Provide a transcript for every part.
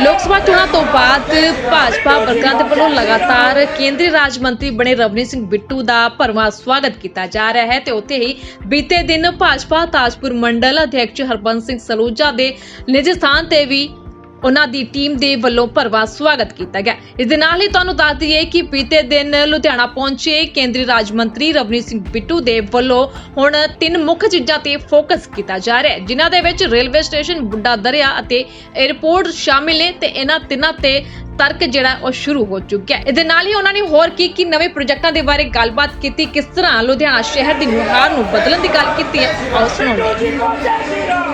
ਲੋਕ ਸਭਾ ਚੋਣਾਂ ਤੋਂ ਬਾਅਦ ਭਾਜਪਾ ਵਰਕਰਾਂ ਦੇ ਵੱਲੋਂ ਲਗਾਤਾਰ ਕੇਂਦਰੀ ਰਾਜ ਮੰਤਰੀ ਬਣੇ ਰਵਨੀਤ ਸਿੰਘ ਬਿੱਟੂ ਦਾ ਭਰਵਾਂ ਸਵਾਗਤ ਕੀਤਾ ਜਾ ਰਿਹਾ ਹੈ ਤੇ ਉੱਥੇ ਹੀ ਬੀਤੇ ਦਿਨ ਭਾਜਪਾ ਤਾਜਪੁਰ ਮੰਡਲ ਅਧਿਕਸ਼ ਹਰਬੰਸ ਸਿੰਘ ਸਲੂਜਾ ਦੇ ਨਿੱਜੀ ਸਥਾਨ ਤੇ ਵੀ ਉਹਨਾਂ ਦੀ ਟੀਮ ਦੇ ਵੱਲੋਂ ਭਰਵਾਂ ਸਵਾਗਤ ਕੀਤਾ ਗਿਆ। ਇਸ ਦੇ ਨਾਲ ਹੀ ਤੁਹਾਨੂੰ ਦੱਸ ਦਈਏ ਕਿ ਬੀਤੇ ਦਿਨ ਲੁਧਿਆਣਾ ਪਹੁੰਚੇ ਕੇਂਦਰੀ ਰਾਜ ਮੰਤਰੀ ਰਵਨੀਤ ਸਿੰਘ ਬਿੱਟੂ ਦੇ ਵੱਲੋਂ ਹੁਣ ਤਿੰਨ ਮੁੱਖ ਚੀਜ਼ਾਂ ਤੇ ਫੋਕਸ ਕੀਤਾ ਜਾ ਰਿਹਾ ਹੈ। ਜਿਨ੍ਹਾਂ ਦੇ ਵਿੱਚ ਰੇਲਵੇ ਸਟੇਸ਼ਨ, ਬੁੱਢਾ ਦਰਿਆ ਅਤੇ 에ਅਰਪੋਰਟ ਸ਼ਾਮਿਲ ਨੇ ਤੇ ਇਹਨਾਂ ਤਿੰਨਾਂ ਤੇ ਤਰਕ ਜਿਹੜਾ ਉਹ ਸ਼ੁਰੂ ਹੋ ਚੁੱਕਿਆ ਹੈ। ਇਹਦੇ ਨਾਲ ਹੀ ਉਹਨਾਂ ਨੇ ਹੋਰ ਕੀ ਕੀ ਨਵੇਂ ਪ੍ਰੋਜੈਕਟਾਂ ਦੇ ਬਾਰੇ ਗੱਲਬਾਤ ਕੀਤੀ, ਕਿਸ ਤਰ੍ਹਾਂ ਲੁਧਿਆਣਾ ਸ਼ਹਿਰ ਦੀ ਨੁਹਾਰ ਨੂੰ ਬਦਲਣ ਦੀ ਗੱਲ ਕੀਤੀ ਹੈ, ਆਓ ਸੁਣਾਉਂਦੇ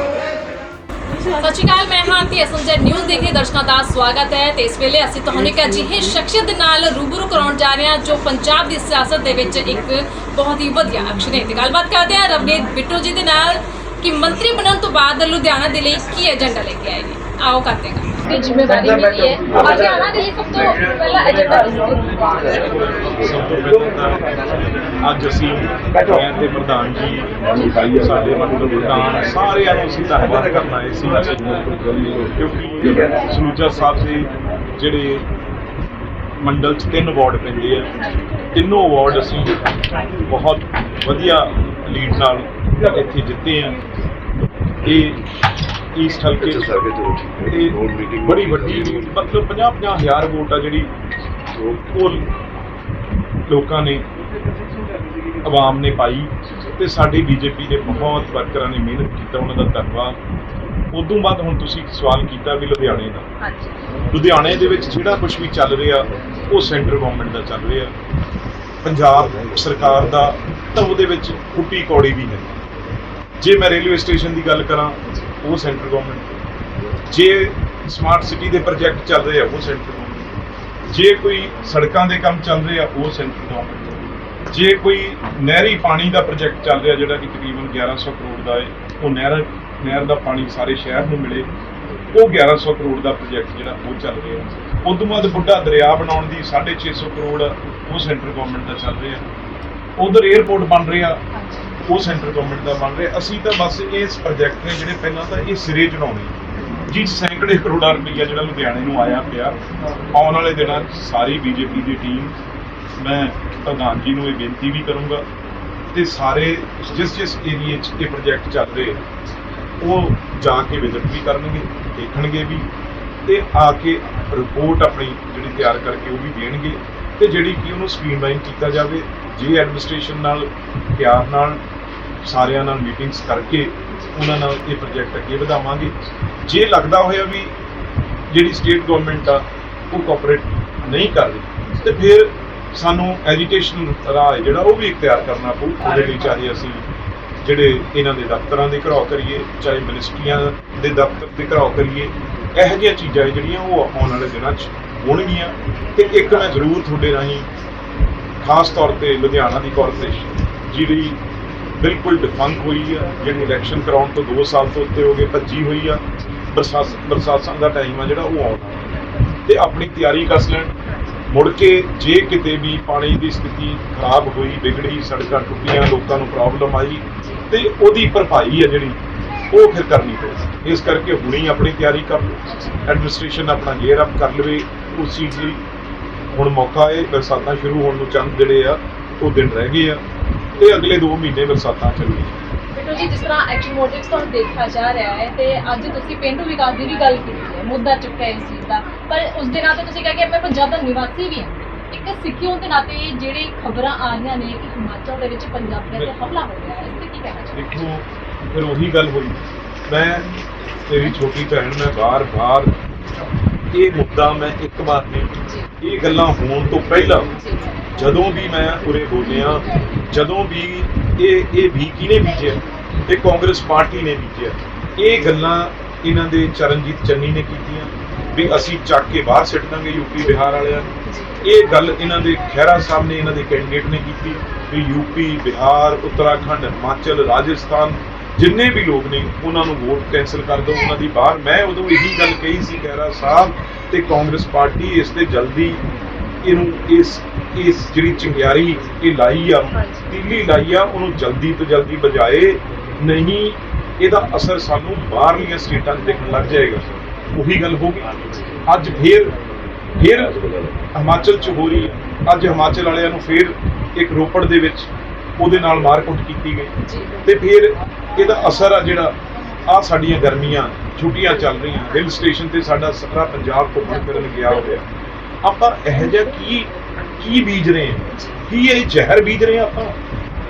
ਸਤਿ ਸ਼੍ਰੀ ਅਕਾਲ ਮੈਂ ਹਾਂ ਤੇ ਐਸਐਮਜੀ ਨਿਊਜ਼ ਦੇਖ ਰਹੇ ਦਰਸ਼ਕਾਂ ਦਾ ਸਵਾਗਤ ਹੈ ਤੇ ਇਸ ਵੇਲੇ ਅਸੀਂ ਤੁਹਾਨੂੰ ਇੱਕ ਅਜਿਹੇ ਸ਼ਖਸੀਅਤ ਦੇ ਨਾਲ ਰੂਬਰੂ ਕਰਾਉਣ ਜਾ ਰਹੇ ਹਾਂ ਜੋ ਪੰਜਾਬ ਦੀ ਸਿਆਸਤ ਦੇ ਵਿੱਚ ਇੱਕ ਬਹੁਤ ਹੀ ਵਧੀਆ ਅਕਸ਼ਰ ਹੈ। ਤੇ ਗੱਲਬਾਤ ਕਰਦੇ ਹਾਂ ਰਵਨੀਤ ਬਿੱਟੂ ਜੀ ਦੇ ਨਾਲ ਕਿ ਮੰਤਰੀ ਬਣਨ ਤੋਂ ਬਾਅਦ ਲੁਧਿਆਣਾ ਦੇ ਲਈ ਕੀ ਏਜੰਡਾ ਲੈ ਕੇ ਆਏ ਨੇ ਆਓ ਕਰਦੇ ਹਾਂ। ਤੇ ਜ਼ਿੰਮੇਵਾਰੀ ਮਿਲੀ ਹੈ। ਲੁਧਿਆਣਾ ਦੇ ਲਈ ਸਭ ਤੋਂ ਪਹਿਲਾ ਏਜੰਡਾ ਸਭ ਤੋਂ ਪਹਿਲਾਂ ਅੱਜ ਅਸੀਂ ਮੈਂ ਤੇ ਪ੍ਰਧਾਨ ਜੀ ਸਾਡੇ ਮੰਡਲ ਪ੍ਰਧਾਨ ਸਾਰਿਆਂ ਨੂੰ ਅਸੀਂ ਧੰਨਵਾਦ ਕਰਨਾ ਹੈ ਸੀ। ਕਿਉਂਕਿ ਸਲੂਜਾ ਸਾਹਿਬ ਦੇ ਜਿਹੜੇ ਮੰਡਲ ਚ ਤਿੰਨ ਅਵਾਰਡ ਪੈਂਦੇ ਆ। ਤਿੰਨੋਂ ਅਵਾਰਡ ਅਸੀਂ ਬਹੁਤ ਵਧੀਆ ਲੀਡ ਨਾਲ ਇੱਥੇ ਜਿੱਤੇ ਆ। ਇਹ ਈਸਟ ਹਲਕੇ ਚ ਇਹ ਬੜੀ ਵੱਡੀ ਮਤਲਬ 50 50 ਹਜ਼ਾਰ ਵੋਟ ਆ ਜਿਹੜੀ ਉਹ ਲੋਕਾਂ ਨੇ ਆਵਾਮ ਨੇ ਪਾਈ ਤੇ ਸਾਡੀ ਬੀਜੇਪੀ ਦੇ ਬਹੁਤ ਵਰਕਰਾਂ ਨੇ ਮਿਹਨਤ ਕੀਤਾ ਉਹਨਾਂ ਦਾ ਧੰਨਵਾਦ। ਉਦੋਂ ਬਾਅਦ ਹੁਣ ਤੁਸੀਂ ਸਵਾਲ ਕੀਤਾ ਵੀ ਲੁਧਿਆਣੇ ਦਾ। ਹਾਂਜੀ। ਲੁਧਿਆਣੇ ਦੇ ਵਿੱਚ ਜਿਹੜਾ ਕੁਝ ਵੀ ਚੱਲ ਰਿਹਾ ਉਹ ਸੈਂਟਰ ਗਵਰਨਮੈਂਟ ਦਾ ਚੱਲ ਰਿਹਾ। ਪੰਜਾਬ ਸਰਕਾਰ ਦਾ ਤਾਂ ਉਹਦੇ ਵਿੱਚ ਕੁੱਟੀ ਕੌੜੀ ਵੀ ਹੈ ਜੇ ਮੈਂ ਰੇਲਵੇ ਸਟੇਸ਼ਨ ਦੀ ਗੱਲ ਕਰਾਂ ਉਹ ਸੈਂਟਰ ਗਵਰਨਮੈਂਟ ਜੇ ਸਮਾਰਟ ਸਿਟੀ ਦੇ ਪ੍ਰੋਜੈਕਟ ਚੱਲ ਰਹੇ ਆ, ਉਹ ਸੈਂਟਰ ਗਵਰਨਮੈਂਟ ਜੇ ਕੋਈ ਸੜਕਾਂ ਦੇ ਕੰਮ ਚੱਲ ਰਹੇ ਆ, ਉਹ ਸੈਂਟਰ ਗਵਰਨਮੈਂਟ ਜੇ ਕੋਈ ਨਹਿਰੀ ਪਾਣੀ ਦਾ ਪ੍ਰੋਜੈਕਟ ਚੱਲ ਰਿਹਾ, ਜਿਹੜਾ ਕਿ ਤਕਰੀਬਨ 1100 ਕਰੋੜ ਦਾ ਹੈ ਉਹ ਨਹਿਰ ਨਹਿਰ ਦਾ ਪਾਣੀ ਸਾਰੇ ਸ਼ਹਿਰ ਨੂੰ ਮਿਲੇ, ਉਹ 1100 ਕਰੋੜ ਦਾ ਪ੍ਰੋਜੈਕਟ ਜਿਹੜਾ, ਉਹ ਚੱਲ ਰਿਹਾ। ਉਸ ਤੋਂ ਬਾਅਦ ਬੁੱਢਾ ਦਰਿਆ ਬਣਾਉਣ ਦੀ 650 ਕਰੋੜ ਉਹ ਸੈਂਟਰ ਗਵਰਨਮੈਂਟ ਦਾ ਚੱਲ ਰਿਹਾ। ਉਧਰ 에ਅਰਪੋਰਟ ਬਣ ਰਿਹਾ। ਉਹ ਸੈਂਟਰ ਗਵਰਨਮੈਂਟ ਦਾ ਬਣ ਰਿਹਾ। ਅਸੀਂ ਤਾਂ ਬਸ ਇਸ ਪ੍ਰੋਜੈਕਟ ਨੇ ਜਿਹੜੇ ਪਹਿਲਾਂ ਤਾਂ ਇਹ ਸਿਰੇ ਚੜਾਉਣੇ ਜੀ ਸੈਂਕੜੇ ਕਰੋੜਾਂ ਰੁਪਈਆ ਜਿਹੜਾ ਲੁਧਿਆਣੇ ਨੂੰ ਆਇਆ ਪਿਆ ਆਉਣ ਵਾਲੇ ਦਿਨਾਂ 'ਚ ਸਾਰੀ ਬੀਜੇਪੀ ਦੀ ਟੀਮ ਮੈਂ ਪ੍ਰਧਾਨ ਜੀ ਨੂੰ ਇਹ ਬੇਨਤੀ ਵੀ ਕਰੂੰਗਾ ਤੇ ਸਾਰੇ ਜਿਸ ਜਿਸ ਏਰੀਏ 'ਚ ਇਹ ਪ੍ਰੋਜੈਕਟ ਚੱਲ ਰਹੇ ਆ, ਉਹ ਜਾ ਕੇ ਵਿਜ਼ਿਟ ਵੀ ਕਰਨਗੇ ਦੇਖਣਗੇ ਵੀ ਤੇ ਆ ਕੇ ਰਿਪੋਰਟ ਆਪਣੀ ਜਿਹੜੀ ਤਿਆਰ ਕਰਕੇ ਉਹ ਵੀ ਦੇਣਗੇ। ਤੇ ਜਿਹੜੀ ਕਿ ਉਹਨੂੰ ਸਟ੍ਰੀਮਲਾਈਨ ਕੀਤਾ ਜਾਵੇ, ਜੇ ਐਡਮਿਨਿਸਟ੍ਰੇਸ਼ਨ ਨਾਲ, ਪਿਆਰ ਨਾਲ ਸਾਰਿਆਂ ਨਾਲ ਮੀਟਿੰਗਸ ਕਰਕੇ ਉਹਨਾਂ ਨਾਲ ਇਹ ਪ੍ਰੋਜੈਕਟ ਅੱਗੇ ਵਧਾਵਾਂਗੇ। ਜੇ ਲੱਗਦਾ ਹੋਇਆ ਵੀ ਜਿਹੜੀ ਸਟੇਟ ਗਵਰਨਮੈਂਟ ਆ, ਉਹ ਕੋਆਪਰੇਟ ਨਹੀਂ ਕਰ ਰਹੀ, ਤੇ ਫਿਰ ਸਾਨੂੰ ਐਜੀਟੇਸ਼ਨ ਰਾਹ ਹੈ ਜਿਹੜਾ ਉਹ ਵੀ ਇਖਤਿਆਰ ਕਰਨਾ ਪਊ। ਉਹਦੇ ਲਈ ਚਾਹੇ ਅਸੀਂ ਜਿਹੜੇ ਇਹਨਾਂ ਦੇ ਦਫ਼ਤਰਾਂ ਦੇ ਘਰਾਓ ਕਰੀਏ, ਚਾਹੇ ਮਿਨਿਸਟਰੀਆਂ ਦੇ ਦਫ਼ਤਰ ਦੇ ਘਰਾਓ ਕਰੀਏ, ਇਹੋ ਜਿਹੀਆਂ ਚੀਜ਼ਾਂ ਹੈ ਜਿਹੜੀਆਂ ਉਹ ਆਉਣ ਵਾਲੇ ਦਿਨਾਂ 'ਚ ਹੋਣਗੀਆਂ ਤੇ ਇੱਕ ਮੈਂ ਜ਼ਰੂਰ ਤੁਹਾਡੇ ਰਾਹੀਂ ਖਾਸ ਤੌਰ ਤੇ ਲੁਧਿਆਣਾ ਦੀ ਕਾਰਪੋਰੇਸ਼ਨ ਜਿਹੜੀ ਬਿਲਕੁਲ ਡਿਫੰਕ ਹੋਈ ਆ ਜਿਹੜੀ ਇਲੈਕਸ਼ਨ ਕਰਾਉਣ ਤੋਂ 2 ਸਾਲ ਤੋਂ ਉੱਤੇ ਹੋ ਗਏ, ਭੱਜੀ ਹੋਈ ਆ, ਬਰਸਾਤ, ਬਰਸਾਤਾਂ ਦਾ ਟਾਈਮ ਆ ਜਿਹੜਾ ਉਹ ਆਉਣਾ ਤੇ ਆਪਣੀ ਤਿਆਰੀ ਕੱਸ ਲੈਣ। ਮੁੜ ਕੇ ਜੇ ਕਿਤੇ ਵੀ ਪਾਣੀ ਦੀ ਸਥਿਤੀ ਖਰਾਬ ਹੋਈ, ਵਿਗੜੀ, ਸੜਕਾਂ ਟੁੱਟੀਆਂ, ਲੋਕਾਂ ਨੂੰ ਪ੍ਰੋਬਲਮ ਆਈ, ਤੇ ਉਹਦੀ ਭਰਪਾਈ ਹੈ ਜਿਹੜੀ, ਉਹ ਫਿਰ ਕਰਨੀ ਪਵੇ ਇਸ ਕਰਕੇ ਹੁਣੀ ਆਪਣੀ ਤਿਆਰੀ ਕਰ ਲਓ। ਐਡਮਿਨਿਸਟ੍ਰੇਸ਼ਨ ਆਪਣਾ ਗੇਅਰ ਅਪ ਕਰ ਲਵੇ। ਉਸ ਚੀਜ਼ ਲਈ ਹੁਣ ਮੌਕਾ ਹੈ ਬਰਸਾਤਾਂ ਸ਼ੁਰੂ ਹੋਣ ਨੂੰ ਚੰਦ ਜਿਹੜੇ ਆ ਉਹ ਦਿਨ ਰਹਿ ਗਏ ਆ ਤੇ ਅਗਲੇ 2 ਮਹੀਨੇ ਬਰਸਾਤਾਂ ਚੱਲਣਗੀਆਂ ਬਿੱਟੂ ਜੀ ਜਿਸ ਤਰ੍ਹਾਂ ਐਕਸ਼ਨ ਮੋਟਿਵਸ ਤੋਂ ਦੇਖਿਆ ਜਾ ਰਿਹਾ ਹੈ ਤੇ ਅੱਜ ਤੁਸੀਂ ਪਿੰਡੂ ਵਿਕਾਸ ਦੀ ਵੀ ਗੱਲ ਕੀਤੀ ਹੈ ਮੁੱਦਾ ਚੁੱਕਿਆ ਇਸ ਚੀਜ਼ ਦਾ। ਪਰ ਉਸ ਦੇ ਨਾਤੇ ਤੁਸੀਂ ਕਹਿੰਦੇ ਆਪਣੇ ਕੋਲ ਜ਼ਿਆਦਾ ਨਿਵਾਸੀ ਵੀ ਹਨ। ਇੱਕ ਸਿੱਖੀ ਹੋਣ ਦੇ ਨਾਤੇ ਜਿਹੜੀ ਖਬਰਾਂ ਆ ਰਹੀਆਂ ਨੇ ਕਿ ਹਿਮਾਚਲ ਦੇ ਵਿੱਚ ਪੰਜਾਬੀਆਂ ਤੇ ਹਮਲਾ ਹੋ ਰਿਹਾ ਹੈ ਇਸ ਤੇ ਕੀ ਕਹਿਣਾ ਚਾਹੁੰਦੇ ਦੇਖੋ ਫਿਰ ਉਹੀ ਗੱਲ ਹੋਈ। ਮੈਂ ਤੇਰੀ ਛੋਟੀ ਭੈਣ ਮੈਂ ਬਾਰ-ਬਾਰ ਇਹ ਮੁੱਦਾ ਮੈਂ ਇੱਕ ਵਾਰ ਨਹੀਂ। ਇਹ ਗੱਲਾਂ ਹੋਣ ਤੋਂ ਪਹਿਲਾਂ ਜਦੋਂ ਵੀ ਮੈਂ ਉਰੇ ਬੋਲਿਆ ਜਦੋਂ ਵੀ ਇਹ ਇਹ ਵੀ ਕਿਹਨੇ ਬੀਜਿਆ? ਇਹ ਕਾਂਗਰਸ ਪਾਰਟੀ ਨੇ ਬੀਜਿਆ। ਇਹ ਗੱਲਾਂ ਇਹਨਾਂ ਦੇ ਚਰਨਜੀਤ ਚੰਨੀ ਨੇ ਕੀਤੀਆਂ ਵੀ ਅਸੀਂ ਚੱਕ ਕੇ ਬਾਹਰ ਸਿੱਟ ਦਾਂਗੇ ਯੂਪੀ ਬਿਹਾਰ ਵਾਲਿਆਂ ਨੂੰ। ਇਹ ਗੱਲ ਇਹਨਾਂ ਦੇ ਖਹਿਰਾ ਸਾਹਿਬ ਨੇ ਇਹਨਾਂ ਦੇ ਕੈਂਡੀਡੇਟ ਨੇ ਕੀਤੀ ਵੀ ਯੂਪੀ ਬਿਹਾਰ ਉੱਤਰਾਖੰਡ ਹਿਮਾਚਲ ਰਾਜਸਥਾਨ ਜਿੰਨੇ ਵੀ ਲੋਕ ਨੇ ਉਹਨਾਂ ਨੂੰ ਵੋਟ ਕੈਨਸਲ ਕਰ ਦਿਓ ਉਹਨਾਂ ਦੀ ਬਾਹਰ। ਮੈਂ ਉਦੋਂ ਇਹੀ ਗੱਲ ਕਹੀ ਸੀ ਖਹਿਰਾ ਸਾਹਿਬ ਤੇ ਕਾਂਗਰਸ ਪਾਰਟੀ ਇਸ ਤੇ ਜਲਦੀ ਇਹਨੂੰ ਇਸ ਇਸ ਜਿਹੜੀ ਚਿੰਗਿਆਰੀ ਇਹ ਲਾਈ ਆ ਤੀਲੀ ਲਾਈ ਆ ਉਹਨੂੰ ਜਲਦੀ ਤੋਂ ਜਲਦੀ ਬਜਾਏ ਨਹੀਂ ਇਹਦਾ ਅਸਰ ਸਾਨੂੰ ਬਾਹਰਲੀਆਂ ਸਟੇਟਾਂ 'ਚ ਦੇਖਣ ਲੱਗ ਜਾਏਗਾ। ਉਹੀ ਗੱਲ ਹੋ ਗਈ। ਅੱਜ ਫੇਰ ਫੇਰ ਹਿਮਾਚਲ ਚ ਹੋ ਰਹੀ ਅੱਜ ਹਿਮਾਚਲ ਵਾਲਿਆਂ ਨੂੰ ਫੇਰ ਇੱਕ ਰੋਪੜ ਦੇ ਵਿੱਚ ਉਹਦੇ ਨਾਲ ਮਾਰਕੁੱਟ ਕੀਤੀ ਗਈ। ਤੇ ਫਿਰ ਇਹਦਾ ਅਸਰ ਆ ਜਿਹੜਾ ਆ ਸਾਡੀਆਂ ਗਰਮੀਆਂ ਛੁੱਟੀਆਂ ਚੱਲ ਰਹੀਆਂ। ਹਿਲ ਸਟੇਸ਼ਨ ਤੇ ਸਾਡਾ ਸਾਰਾ ਪੰਜਾਬ ਘੁੰਮਣ ਫਿਰਨ ਗਿਆ ਹੋਇਆ। ਆਪਾਂ ਇਹੋ ਜਿਹਾ ਕੀ ਕੀ ਬੀਜ ਰਹੇ ਹਾਂ? ਕੀ ਇਹ ਜ਼ਹਿਰ ਬੀਜ ਰਹੇ ਹਾਂ ਆਪਾਂ?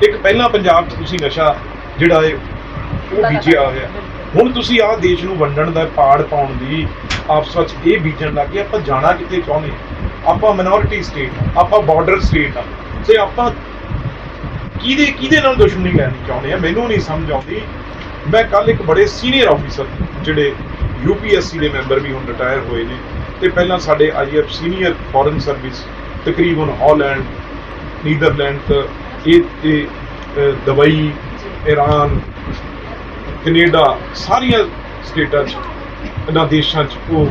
ਇੱਕ ਪਹਿਲਾਂ ਪੰਜਾਬ 'ਚ ਤੁਸੀਂ ਨਸ਼ਾ ਜਿਹੜਾ ਹੈ ਉਹ ਬੀਜਿਆ ਹੋਇਆ। ਹੁਣ ਤੁਸੀਂ ਆਹ ਦੇਸ਼ ਨੂੰ ਵੰਡਣ ਦਾ ਪਾੜ ਪਾਉਣ ਦੀ ਆਪਸ ਵਿੱਚ ਇਹ ਬੀਜਣ ਲੱਗੇ ਆਪਾਂ ਜਾਣਾ ਕਿੱਥੇ ਚਾਹੁੰਦੇ? ਆਪਾਂ ਮਿਨੋਰਿਟੀ ਸਟੇਟ ਆਪਾਂ ਬਾਰਡਰ ਸਟੇਟ ਆ ਤੇ ਆਪਾਂ ਕਿਹਦੇ ਕਿਹਦੇ ਨਾਲ ਦੁਸ਼ਮਣੀ ਲੈਣੀ ਚਾਹੁੰਦੇ ਆ? ਮੈਨੂੰ ਨਹੀਂ ਸਮਝ ਆਉਂਦੀ। ਮੈਂ ਕੱਲ ਇੱਕ ਬੜੇ ਸੀਨੀਅਰ ਆਫੀਸਰ ਜਿਹੜੇ ਯੂਪੀਐਸਸੀ ਦੇ ਮੈਂਬਰ ਵੀ ਹੁਣ ਰਿਟਾਇਰ ਹੋਏ ਨੇ ਤੇ ਪਹਿਲਾਂ ਸਾਡੇ ਆਈਐਫ ਸੀਨੀਅਰ ਫੋਰਨ ਸਰਵਿਸ ਤਕਰੀਬਨ ਹਾਲੈਂਡ ਨੀਦਰਲੈਂਡ ਤੇ ਇਹ ਤੇ ਅਹ, ਦੁਬਈ ਈਰਾਨ ਕੈਨੇਡਾ ਸਾਰੀਆਂ ਸਟੇਟਾਂ 'ਚ ਇਹਨਾਂ ਦੇਸ਼ਾਂ 'ਚ ਉਹ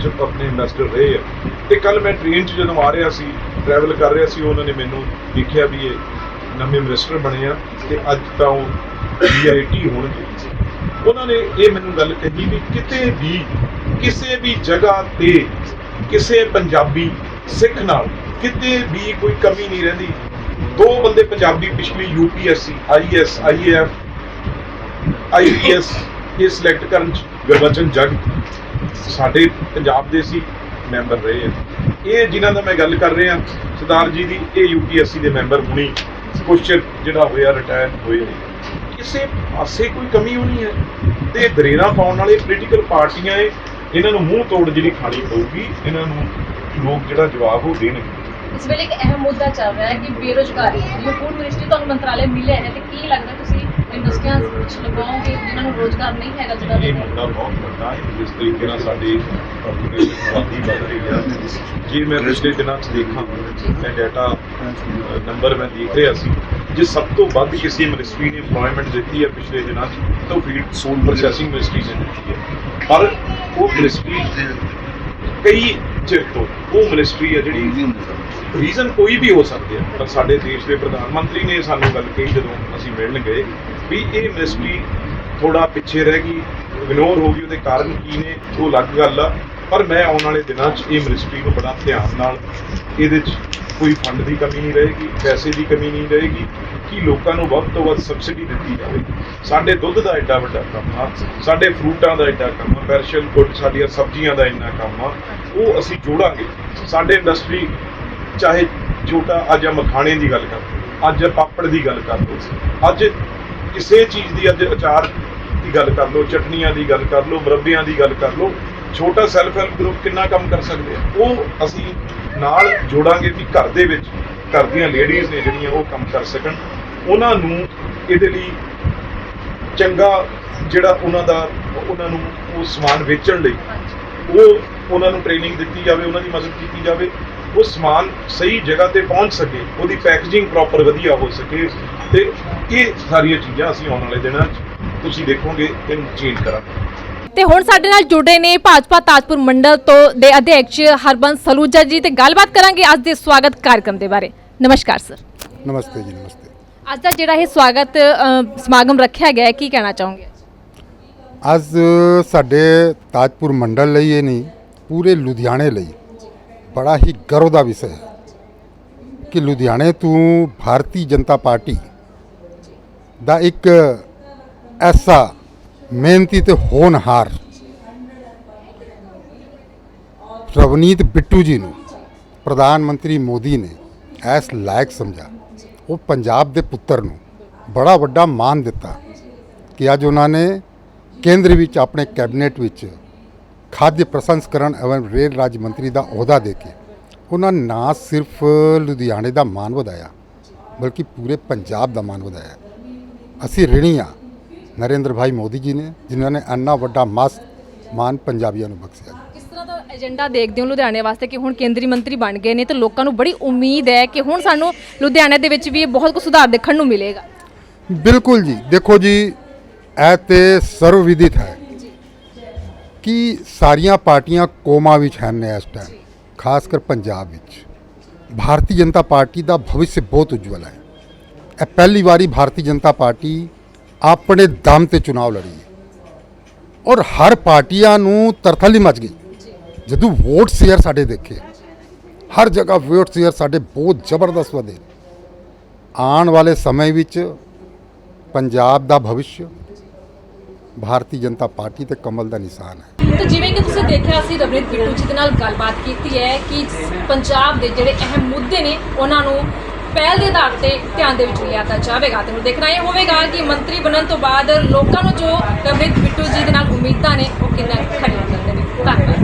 ਜੋ ਆਪਣੇ ਇਨਵੈਸਟਰ ਰਹੇ ਆ। ਤੇ ਕੱਲ ਮੈਂ ਟ੍ਰੇਨ 'ਚ ਜਦੋਂ ਆ ਰਿਹਾ ਸੀ ਟਰੈਵਲ ਕਰ ਰਿਹਾ ਸੀ ਉਹਨਾਂ ਨੇ ਮੈਨੂੰ ਦੇਖਿਆ ਵੀ ਇਹ ਨਵੇਂ ਮਿਨਿਸਟਰ ਬਣੇ ਆ ਤੇ ਅੱਜ ਤਾਂ ਉਹ ਵੀਆਈਟੀ ਹੋਣਗੇ। ਉਹਨਾਂ ਨੇ ਇਹ ਮੈਨੂੰ ਗੱਲ ਕਹੀ ਵੀ ਕਿਤੇ ਵੀ, ਕਿਸੇ ਵੀ ਜਗ੍ਹਾ ਤੇ ਕਿਸੇ ਪੰਜਾਬੀ ਸਿੱਖ ਨਾਲ ਕਿਤੇ ਵੀ ਕੋਈ ਕਮੀ ਨਹੀਂ ਰਹਿੰਦੀ। ਦੋ ਬੰਦੇ ਪੰਜਾਬੀ, ਪਿਛਲੀ ਯੂਪੀਐਸਸੀ ਆਈਐਸ ਆਈਏਐਫ ਆਈਪੀਐਸ ਇਹ ਸਿਲੈਕਟ ਕਰਨ ਚ ਗੁਰਬਚਨ ਜੱਗ ਸਾਡੇ ਪੰਜਾਬ ਦੇ ਸੀ ਮੈਂਬਰ ਰਹੇ ਆ। ਇਹ ਜਿਨ੍ਹਾਂ ਦਾ ਮੈਂ ਗੱਲ ਕਰ ਰਿਹਾ, ਸਰਦਾਰ ਜੀ ਦੀ, ਇਹ ਯੂਪੀਐਸਸੀ ਦੇ ਮੈਂਬਰ ਹੁਣੀ ਕੁਛ ਚਿਰ ਜਿਹੜਾ ਹੋਇਆ ਰਿਟਾਇਰ ਹੋਏ ਨੇ ਕਿਸੇ ਪਾਸੇ ਕੋਈ ਕਮੀ ਉਹ ਨਹੀਂ ਹੈ? ਤੇ ਦਰੇਰਾ ਪਾਉਣ ਵਾਲੇ ਪੋਲੀਟੀਕਲ ਪਾਰਟੀਆਂ ਇਹ ਇਹਨਾਂ ਨੂੰ ਮੂੰਹ ਤੋੜ ਜਿਹੜੀ ਖਾਣੀ ਪਊਗੀ, ਇਹਨਾਂ ਨੂੰ ਲੋਕ ਜਿਹੜਾ ਜਵਾਬ ਉਹ ਦੇਣਗੇ। ਇਸ ਵੇਲੇ ਇੱਕ ਅਹਿਮ ਮੁੱਦਾ ਚੱਲ ਰਿਹਾ ਹੈ ਕਿ ਬੇਰੋਜ਼ਗਾਰੀ ਜੋ ਫੂਡ ਮਿਨਿਸਟਰੀ ਤੁਹਾਨੂੰ ਮੰਤਰਾਲੇ ਮਿਲਿਆ ਹੈ ਤੇ ਕੀ ਲੱਗਦਾ ਤੁਸੀਂ ਇੰਡਸਟਰੀਆਂ ਵਿੱਚ ਲਗਾਓਗੇ ਜਿਨ੍ਹਾਂ ਨੂੰ ਰੋਜ਼ਗਾਰ ਨਹੀਂ ਹੈਗਾ ਜਿਹੜਾ ਇਹ ਮੁੱਦਾ ਬਹੁਤ ਵੱਡਾ ਹੈ ਜਿਸ ਤਰੀਕੇ ਨਾਲ ਸਾਡੀ ਪਾਪੂਲੇਸ਼ਨ ਆਬਾਦੀ ਵੱਧ ਰਹੀ ਹੈ। ਜੇ ਮੈਂ ਪਿਛਲੇ ਦਿਨਾਂ 'ਚ ਦੇਖਾਂ ਮੈਂ ਡਾਟਾ ਨੰਬਰ ਮੈਂ ਦੇਖ ਰਿਹਾ ਸੀ ਜੇ ਸਭ ਤੋਂ ਵੱਧ ਕਿਸੇ ਮਿਨਿਸਟਰੀ ਨੇ EMPLOYMENT ਦਿੱਤੀ ਹੈ ਪਿਛਲੇ ਦਿਨਾਂ 'ਚ ਤਾਂ ਫੀਡ ਫੂਡ ਪ੍ਰੋਸੈਸਿੰਗ ਮਿਨਿਸਟਰੀ ਨੇ ਦਿੱਤੀ ਹੈ। ਪਰ ਉਹ ਮਿਨਿਸਟਰੀ ਕਈ ਚਿਰ ਤੋਂ ਉਹ ਮਿਨਿਸਟਰੀ ਹੈ ਜਿਹੜੀ ਰੀਜ਼ਨ ਕੋਈ ਵੀ ਹੋ ਸਕਦੇ ਆ ਪਰ ਸਾਡੇ ਦੇਸ਼ ਦੇ ਪ੍ਰਧਾਨ ਮੰਤਰੀ ਨੇ ਸਾਨੂੰ ਗੱਲ ਕਹੀ ਜਦੋਂ ਅਸੀਂ ਮਿਲਣ ਗਏ ਵੀ ਇਹ ਮਿਨਿਸਟਰੀ ਥੋੜਾ ਪਿੱਛੇ ਰਹਿ ਗਈ ਇਗਨੋਰ ਹੋ ਗਈ, ਉਹਦੇ ਕਾਰਨ ਕੀ ਨੇ, ਉਹ ਅਲੱਗ ਗੱਲ ਆ। ਪਰ ਮੈਂ ਆਉਣ ਵਾਲੇ ਦਿਨਾਂ 'ਚ ਇਹ ਮਿਨਿਸਟਰੀ ਨੂੰ ਬੜਾ ਧਿਆਨ ਨਾਲ ਇਹਦੇ 'ਚ ਕੋਈ ਫੰਡ ਦੀ ਕਮੀ ਨਹੀਂ ਰਹੇਗੀ, ਪੈਸੇ ਦੀ ਕਮੀ ਨਹੀਂ ਰਹੇਗੀ, ਕਿ ਲੋਕਾਂ ਨੂੰ ਵੱਧ ਤੋਂ ਵੱਧ ਸਬਸਿਡੀ ਦਿੱਤੀ ਜਾਵੇ। ਸਾਡੇ ਦੁੱਧ ਦਾ ਐਡਾ ਵੱਡਾ ਕੰਮ ਆ, ਸਾਡੇ ਫਰੂਟਾਂ ਦਾ ਐਡਾ ਕੰਮ ਆ ਪੈਰਸ਼ਲ ਗੁੱਡ ਸਾਡੀਆਂ ਸਬਜ਼ੀਆਂ ਦਾ ਇੰਨਾ ਕੰਮ ਆ, ਉਹ ਅਸੀਂ ਜੋੜਾਂਗੇ। ਸਾਡੇ ਇੰਡਸਟਰੀ ਚਾਹੇ ਛੋਟਾ ਅੱਜ ਮਖਾਣੇ ਦੀ ਗੱਲ ਕਰ ਲਓ, ਅੱਜ ਪਾਪੜ ਦੀ ਗੱਲ ਕਰ ਲਓ ਅੱਜ ਕਿਸੇ ਚੀਜ਼ ਦੀ ਅੱਜ ਅਚਾਰ ਦੀ ਗੱਲ ਕਰ ਲਓ ਚਟਨੀਆਂ ਦੀ ਗੱਲ ਕਰ ਲਓ ਮੁਰੱਬਿਆਂ ਦੀ ਗੱਲ ਕਰ ਲਓ ਛੋਟਾ ਸੈਲਫ ਹੈਲਪ ਗਰੁੱਪ ਕਿੰਨਾ ਕੰਮ ਕਰ ਸਕਦੇ ਆ? ਉਹ ਅਸੀਂ ਨਾਲ ਜੋੜਾਂਗੇ ਵੀ ਘਰ ਦੇ ਵਿੱਚ ਘਰ ਦੀਆਂ ਲੇਡੀਜ਼ ਨੇ ਜਿਹੜੀਆਂ ਉਹ ਕੰਮ ਕਰ ਸਕਣ। ਉਹਨਾਂ ਨੂੰ ਇਹਦੇ ਲਈ ਚੰਗਾ ਜਿਹੜਾ ਉਹਨਾਂ ਦਾ ਉਹਨਾਂ ਨੂੰ ਉਹ ਸਮਾਨ ਵੇਚਣ ਲਈ ਉਹ ਉਹਨਾਂ ਨੂੰ ਟ੍ਰੇਨਿੰਗ ਦਿੱਤੀ ਜਾਵੇ ਉਹਨਾਂ ਦੀ ਮਦਦ ਕੀਤੀ ਜਾਵੇ। ਉਹ ਸਮਾਨ ਸਹੀ ਜਗ੍ਹਾ ਤੇ ਪਹੁੰਚ ਸਕੇ ਉਹਦੀ ਪੈਕੇਜਿੰਗ ਪ੍ਰੋਪਰ ਵਧੀਆ ਹੋ ਸਕੇ ਤੇ ਇਹ ਸਾਰੀਆਂ ਚੀਜ਼ਾਂ ਅਸੀਂ ਆਉਣ ਵਾਲੇ ਦਿਨਾਂ 'ਚ ਤੁਸੀਂ ਦੇਖੋਗੇ ਇਹਨੂੰ ਚੇਂਜ ਕਰਾਂਗੇ। ਤੇ ਹੁਣ ਸਾਡੇ ਨਾਲ ਜੁੜੇ ਨੇ ਭਾਜਪਾ ਤਾਜਪੁਰ ਮੰਡਲ ਤੋਂ ਦੇ ਅਧਿਕਸ਼ ਹਰਬੰਸ ਸਲੂਜਾ ਜੀ ਤੇ ਗੱਲਬਾਤ ਕਰਾਂਗੇ ਅੱਜ ਦੇ ਸਵਾਗਤ ਕਾਰਜਕ੍ਰਮ ਦੇ ਬਾਰੇ। ਨਮਸਕਾਰ ਸਰ। ਨਮਸਤੇ ਜੀ ਨਮਸਤੇ। ਅੱਜ ਦਾ ਜਿਹੜਾ ਇਹ ਸਵਾਗਤ ਅ, ਸਮਾਗਮ ਰੱਖਿਆ ਗਿਆ ਹੈ ਕੀ ਕਹਿਣਾ ਚਾਹੋਗੇ? ਅੱਜ ਸਾਡੇ ਤਾਜਪੁਰ ਮੰਡਲ ਲਈ ਇਹ ਨਹੀਂ ਪੂਰੇ ਲੁਧਿਆਣੇ ਲਈ। ਬੜਾ ਹੀ ਗਰਵ ਦਾ ਵਿਸ਼ਾ ਹੈ ਕਿ ਲੁਧਿਆਣੇ ਤੋਂ ਭਾਰਤੀ ਜਨਤਾ ਪਾਰਟੀ ਦਾ ਇੱਕ ਐਸਾ ਮਿਹਨਤੀ ਤੇ ਹੋਣਹਾਰ ਰਵਨੀਤ ਬਿੱਟੂ ਜੀ ਨੂੰ ਪ੍ਰਧਾਨ ਮੰਤਰੀ ਮੋਦੀ ਨੇ ਐਸ ਲਾਇਕ ਸਮਝਾ ਉਹ ਪੰਜਾਬ ਦੇ ਪੁੱਤਰ ਨੂੰ ਬੜਾ ਵੱਡਾ ਮਾਣ ਦਿੱਤਾ ਕਿ ਅੱਜ ਉਹਨਾਂ ਨੇ ਕੇਂਦਰ ਵਿੱਚ ਆਪਣੇ ਕੈਬਨਿਟ ਵਿੱਚ ਖਾद्य ਪ੍ਰਸੰਸਕਰਨ ਐਵੰ ਰੇਲ ਰਾਜ ਮੰਤਰੀ ਦਾ ਅਹੁਦਾ ਦੇ ਕੇ ਉਹਨਾਂ ਨਾ ਸਿਰਫ ਲੁਧਿਆਣੇ ਦਾ ਮਾਣ ਵਧਾਇਆ ਬਲਕਿ ਪੂਰੇ ਪੰਜਾਬ ਦਾ ਮਾਣ ਵਧਾਇਆ। ਅਸੀਂ ਰਿਣੀ ਹਾਂ। ਨਰਿੰਦਰ ਭਾਈ ਮੋਦੀ ਜੀ ਨੇ ਜਿਨ੍ਹਾਂ ਨੇ ਇੰਨਾ ਵੱਡਾ ਮਾਸ ਮਾਨ ਪੰਜਾਬੀਆਂ ਨੂੰ ਬਖਸ਼ਿਆ। ਕਿਸ ਤਰ੍ਹਾਂ ਦਾ ਏਜੰਡਾ ਦੇਖਦੇ ਹੋ ਲੁਧਿਆਣੇ ਵਾਸਤੇ ਕਿ ਹੁਣ ਕੇਂਦਰੀ ਮੰਤਰੀ ਬਣ ਗਏ ਨੇ ਤੇ ਲੋਕਾਂ ਨੂੰ ਬੜੀ ਉਮੀਦ ਹੈ ਕਿ ਹੁਣ ਸਾਨੂੰ ਲੁਧਿਆਣੇ ਦੇ ਵਿੱਚ ਵੀ ਬਹੁਤ ਕੁ ਸੁਧਾਰ ਦੇਖਣ ਨੂੰ ਮਿਲੇਗਾ? ਬਿਲਕੁਲ ਜੀ। ਦੇਖੋ ਜੀ ਇਹ ਤੇ ਸਰਵ ਵਿਦਿਤ ਹੈ। ਕਿ ਸਾਰੀਆਂ ਪਾਰਟੀਆਂ ਕੋਮਾ ਵਿੱਚ ਹਨ ਇਸ ਟਾਈਮ ਖਾਸ ਕਰ ਪੰਜਾਬ ਵਿੱਚ। ਭਾਰਤੀ ਜਨਤਾ ਪਾਰਟੀ ਦਾ ਭਵਿੱਖ ਬਹੁਤ ਉਜਵਲ ਹੈ। ਇਹ ਪਹਿਲੀ ਵਾਰੀ ਭਾਰਤੀ ਜਨਤਾ ਪਾਰਟੀ ਆਪਣੇ ਦਮ ਤੇ ਚੁਣਾਵ ਲੜੀ ਹੈ। ਔਰ ਹਰ ਪਾਰਟੀਆਂ ਨੂੰ ਤਰਥਲੀ ਮਚ ਗਈ। ਜਦੋਂ ਵੋਟ ਸ਼ੇਅਰ ਸਾਡੇ ਦੇਖੇ ਹਰ ਜਗ੍ਹਾ ਵੋਟ ਸ਼ੇਅਰ ਸਾਡੇ ਬਹੁਤ ਜ਼ਬਰਦਸਤ ਵਧੇ। ਆਉਣ ਵਾਲੇ ਸਮੇਂ ਵਿੱਚ ਪੰਜਾਬ ਦਾ ਭਵਿੱਖ ਭਾਰਤੀ ਜਨਤਾ ਪਾਰਟੀ ਤੇ ਕਮਲ ਦਾ ਨਿਸ਼ਾਨ ਹੈ। ਤਾਂ ਜਿਵੇਂ ਕਿ ਤੁਸੀਂ ਦੇਖਿਆ ਸੀ, ਰਵਨੀਤ ਬਿੱਟੂ ਜੀ ਦੇ ਨਾਲ ਗੱਲਬਾਤ ਕੀਤੀ ਹੈ ਕਿ ਪੰਜਾਬ ਦੇ ਜਿਹੜੇ ਅਹਿਮ ਮੁੱਦੇ ਨੇ, ਉਹਨਾਂ ਨੂੰ ਪਹਿਲ ਦੇ ਆਧਾਰ ਤੇ ਧਿਆਨ ਦੇ ਵਿੱਚ ਲਿਆਤਾ ਜਾਵੇਗਾ। ਤੇ ਹੁਣ ਦੇਖਣਾ ਇਹ ਹੋਵੇਗਾ ਕਿ ਮੰਤਰੀ ਬਣਨ ਤੋਂ ਬਾਅਦ ਲੋਕਾਂ ਨੂੰ ਜੋ ਰਵਨੀਤ ਬਿੱਟੂ ਜੀ ਦੇ ਨਾਲ ਉਮੀਦਾਂ ਨੇ, ਉਹ ਕਿੰਨਾ ਖੜੀਆਂ ਕਰਦੇ ਨੇ ਧੰਨਵਾਦ।